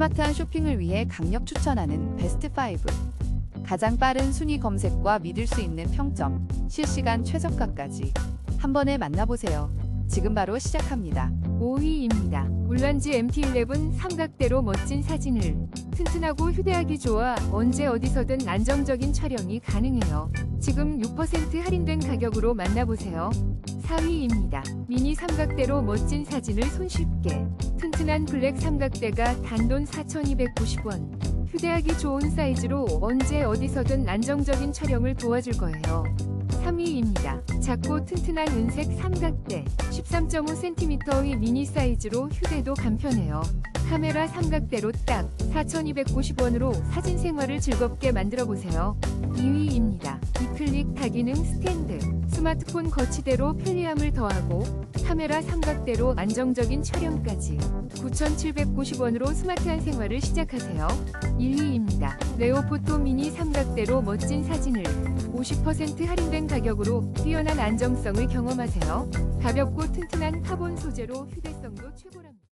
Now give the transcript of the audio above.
스마트한 쇼핑을 위해 강력 추천하는 베스트 5. 가장 빠른 순위 검색과 믿을 수 있는 평점, 실시간 최저가까지 한 번에 만나보세요. 지금 바로 시작합니다. 5위입니다. 울란지 MT11 삼각대로 멋진 사진을 튼튼하고 휴대하기 좋아 언제 어디서든 안정적인 촬영이 가능해요. 지금 6% 할인된 가격으로 만나보세요. 4위입니다. 미니 삼각대로 멋진 사진을 손쉽게 튼튼한 블랙 삼각대가 단돈 4,290원. 휴대하기 좋은 사이즈로 언제 어디서든 안정적인 촬영을 도와줄 거예요. 3위입니다. 작고 튼튼한 은색 삼각대 13.5cm의 미니 사이즈로 휴대도 간편해요. 카메라 삼각대로 딱 4,290원으로 사진 생활을 즐겁게 만들어 보세요. 2위입니다. 다기능 스탠드 스마트폰 거치대로 편리함을 더하고 카메라 삼각대로 안정적인 촬영까지 9,790원으로 스마트한 생활을 시작하세요. 1위입니다. 레오포토 미니 삼각대로 멋진 사진을 50% 할인된 가격으로 뛰어난 안정성을 경험하세요. 가볍고 튼튼한 카본 소재로 휴대성도 최고랍니다.